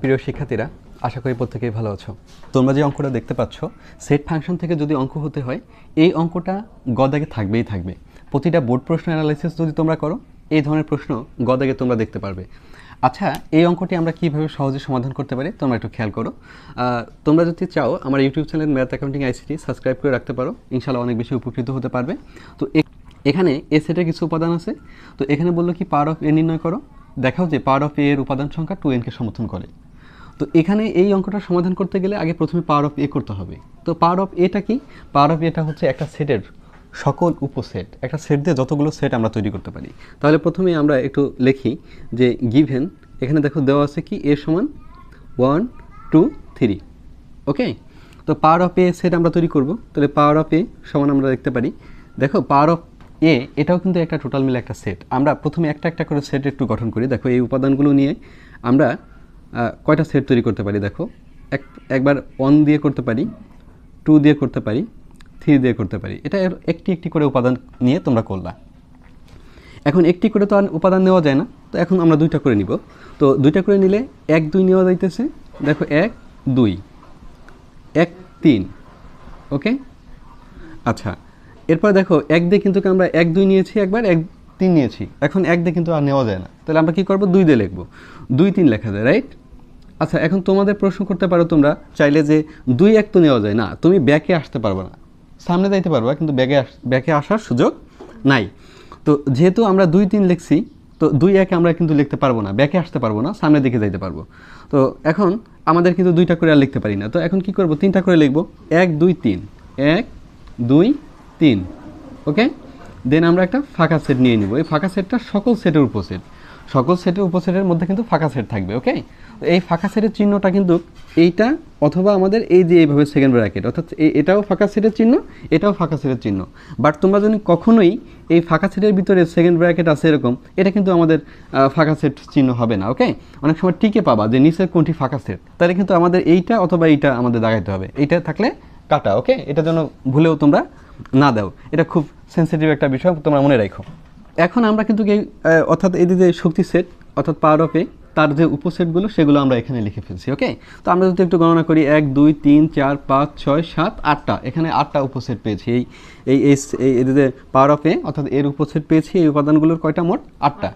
প্রিয় শিক্ষার্থীরা, আশা করি প্রত্যেকেই ভালো আছো। তোমরা যে অঙ্কটা দেখতে পাচ্ছ সেট ফাংশন থেকে যদি অঙ্ক হতে হয়, এই অঙ্কটা গদাগে থাকবেই থাকবে। প্রতিটা বোর্ড প্রশ্ন অ্যানালাইসিস যদি তোমরা করো, এই ধরনের প্রশ্ন গদাগে তোমরা দেখতে পারবে। আচ্ছা এই অঙ্কটি আমরা কীভাবে সহজে সমাধান করতে পারি, তোমরা একটু খেয়াল করো। তোমরা যদি চাও, আমার YouTube channel math accounting ICT subscribe করে রাখতে পারো ইনশাল্লাহ অনেক বেশি উপকৃত হতে পারবে। তো এখানে এ সেটের কিছু উপাদান আছে। তো এখানে বলল কি পাওয়ার অফ এ নির্ণয় করো। দেখাও যে পাওয়ার অফ এ এর উপাদান সংখ্যা টু এনকে সমর্থন করে। তো এখানে এই অঙ্কটা সমাধান করতে গেলে আগে প্রথমে পাওয়ার অফ এ করতে হবে। তো পাওয়ার অফ এটা কি? পাওয়ার অফ এটা হচ্ছে একটা সেটের সকল উপসেট। একটা সেট দিয়ে যতগুলো সেট আমরা তৈরি করতে পারি। তাহলে প্রথমে আমরা একটু লিখি যে গিভেন এখানে দেখো দেওয়া আছে কি? এ সমান ওয়ান টু থ্রি ওকে তো পাওয়ার অফ এ সেট আমরা তৈরি করব। তাহলে পাওয়ার অফ এ সমান আমরা দেখতে পারি। দেখো পাওয়ার অফ এ এটাও কিন্তু একটা টোটাল মিলে একটা সেট আমরা প্রথমে একটা একটা করে সেট একটু গঠন করি। দেখো, এই উপাদানগুলো নিয়ে আমরা কয়টা সেট তৈরি করতে পারি দেখো? এক, একবার ওয়ান দিয়ে করতে পারি টু দিয়ে করতে পারি থ্রি দিয়ে করতে পারি। এটা একটি একটি করে উপাদান নিয়ে তোমরা করলা। এখন একটি করে তো আর উপাদান নেওয়া যায় না। তো এখন আমরা দুইটা করে নিব। তো দুইটা করে নিলে এক, দুই নেওয়া যাইতেছে। দেখো, এক, দুই। এক, তিন। ওকে আচ্ছা। এরপর দেখো, এক দিয়ে কিন্তু আমরা এক, দুই নিয়েছি একবার, এক, তিন নিয়েছি। এখন এক দিয়ে কিন্তু আর নেওয়া যায় না। তাহলে আমরা কি করব? দুই দিয়ে লিখব। দুই, তিন লেখা যায় রাইট আচ্ছা এখন তোমাদের প্রশ্ন করতে পারো তোমরা, চাইলে যে দুই, এক তো নেওয়া যায়। না, তুমি ব্যাকে আসতে পারবে না। সামনে যাইতে পারবা, কিন্তু ব্যাগে ব্যাকে আসার সুযোগ নাই। তো যেহেতু আমরা দুই, তিন লিখছি, তো দুই, একে আমরা কিন্তু লিখতে পারব না। ব্যাকে আসতে পারব না, সামনের দিকে যাইতে পারব। তো এখন আমাদের কিন্তু দুইটা করে আর লিখতে পারি না। তো এখন কি করব? তিনটা করে লিখব। এক, দুই, তিন। এক, দুই তিন ওকে দেন আমরা একটা ফাঁকা সেট নিয়ে নিব। এই ফাঁকা সেটটা সকল সেটের উপসেট সকল সেটের উপসেটের মধ্যে কিন্তু ফাঁকা সেট থাকবে ওকে এই ফাঁকা সেটের চিহ্নটা কিন্তু এইটা অথবা আমাদের এই যে এইভাবে সেকেন্ড ব্র্যাকেট অর্থাৎ এটাও ফাঁকা সেটের চিহ্ন, এটাও ফাঁকা সেটের চিহ্ন। বাট তোমরা যদি কখনোই এই ফাঁকা সেটের ভিতরে সেকেন্ড ব্র্যাকেট আছে এরকম, এটা কিন্তু আমাদের ফাঁকা সেট চিহ্ন হবে না ওকে অনেক সময় টিকে পাবা যে নিচের কোনটি ফাঁকা সেট তাহলে কিন্তু আমাদের এইটা অথবা এইটা আমাদের দাগাইতে হবে। এইটা থাকলে কাটা ওকে এটার জন্য ভুলেও তোমরা না দাও। এটা খুব সেন্সিটিভ একটা বিষয়, তোমরা মনে রাখো। এখন আমরা কিন্তু এই অর্থাৎ এই যে শক্তি সেট অর্থাৎ পাওয়ার অফে তার যে উপসেটগুলো সেগুলো আমরা এখানে লিখে ফেলছি ওকে তো আমরা যদি একটু গণনা করি, এক, দুই, তিন, চার, পাঁচ, ছয়, সাত, আটটা। এখানে আটটা উপসেট পেয়েছি। এই এই এই যে পাওয়ার অফ এ অর্থাৎ এর উপসেট পেয়েছি, এই উপাদানগুলোর কয়টা মোট? আটটা।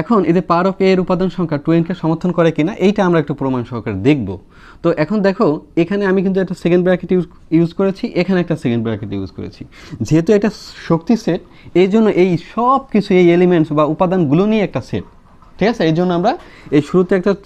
এখন এদের পাওয়ার অফ এর উপাদান সংখ্যা টোয়েনকে সমর্থন করে কিনা, এইটা আমরা একটু প্রমাণ সহকারে দেখব। তো এখন দেখো, এখানে আমি কিন্তু একটা সেকেন্ড ব্র্যাকেট ইউজ ইউজ করেছি, এখানে একটা সেকেন্ড ব্র্যাকেট ইউজ করেছি। যেহেতু এটা শক্তি সেট এই জন্য এই সব কিছু এই এলিমেন্টস বা উপাদানগুলো নিয়ে একটা সেট ঠিক আছে? এই জন্য আমরা এই শুরুতে একটা